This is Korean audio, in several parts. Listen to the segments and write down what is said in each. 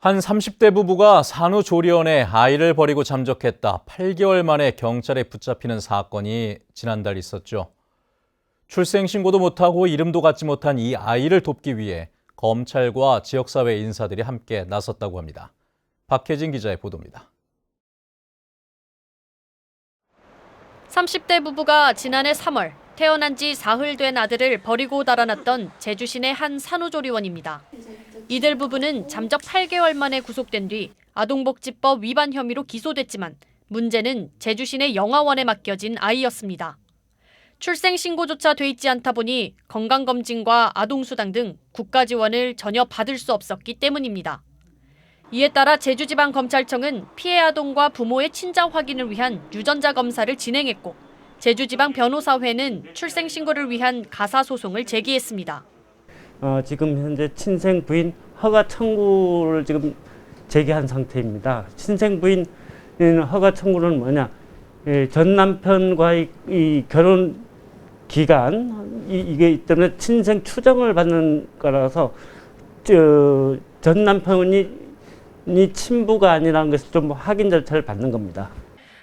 한 30대 부부가 산후조리원에 아이를 버리고 잠적했다 8개월 만에 경찰에 붙잡히는 사건이 지난달 있었죠. 출생신고도 못하고 이름도 갖지 못한 이 아이를 돕기 위해 검찰과 지역사회 인사들이 함께 나섰다고 합니다. 박혜진 기자의 보도입니다. 30대 부부가 지난해 3월 태어난 지 사흘 된 아들을 버리고 달아났던 제주시내 한 산후조리원입니다. 이들 부부는 잠적 8개월 만에 구속된 뒤 아동복지법 위반 혐의로 기소됐지만 문제는 제주시내 영아원에 맡겨진 아이였습니다. 출생 신고조차 돼 있지 않다 보니 건강검진과 아동수당 등 국가 지원을 전혀 받을 수 없었기 때문입니다. 이에 따라 제주지방검찰청은 피해 아동과 부모의 친자 확인을 위한 유전자 검사를 진행했고 제주지방 변호사회는 출생 신고를 위한 가사 소송을 제기했습니다. 어, 지금 현재 친생 부인 허가 청구를 지금 제기한 상태입니다. 친생 부인 허가 청구는 뭐냐? 예, 전 남편과의 이 결혼 기간 이, 이게 때문에 친생 추정을 받는 거라서 저, 전 남편이 이 친부가 아니라는 것을 좀 확인 절차를 받는 겁니다.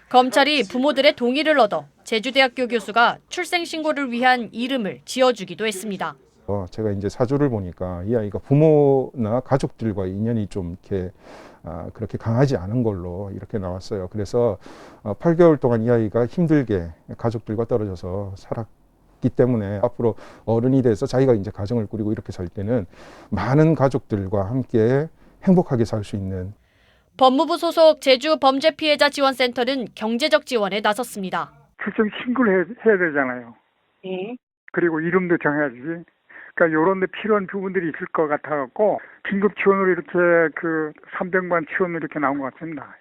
검찰이 부모들의 동의를 얻어 제주대학교 교수가 출생 신고를 위한 이름을 지어주기도 했습니다. 어, 제가 이제 사주를 보니까 이 아이가 부모나 가족들과 인연이 좀 이렇게 아, 그렇게 강하지 않은 걸로 이렇게 나왔어요. 그래서 어, 8개월 동안 이 아이가 힘들게 가족들과 떨어져서 살았기 때문에 앞으로 어른이 돼서 자기가 이제 가정을 꾸리고 이렇게 살 때는 많은 가족들과 함께 행복하게 살 수 있는 법무부 소속 제주 범죄 피해자 지원센터는 경제적 지원에 나섰습니다. 출생 신고를 해, 해야 되잖아요. 예. 그리고 이름도 정해야지. 그러니까 요런 데 필요한 부분들이 있을 것 같아갖고 긴급 지원으로 이렇게 그 300만 지원으로 이렇게 나온 것 같습니다.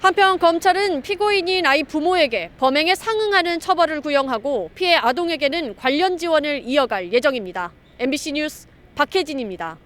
한편 검찰은 피고인인 아이 부모에게 범행에 상응하는 처벌을 구형하고 피해 아동에게는 관련 지원을 이어갈 예정입니다. MBC 뉴스 박혜진입니다.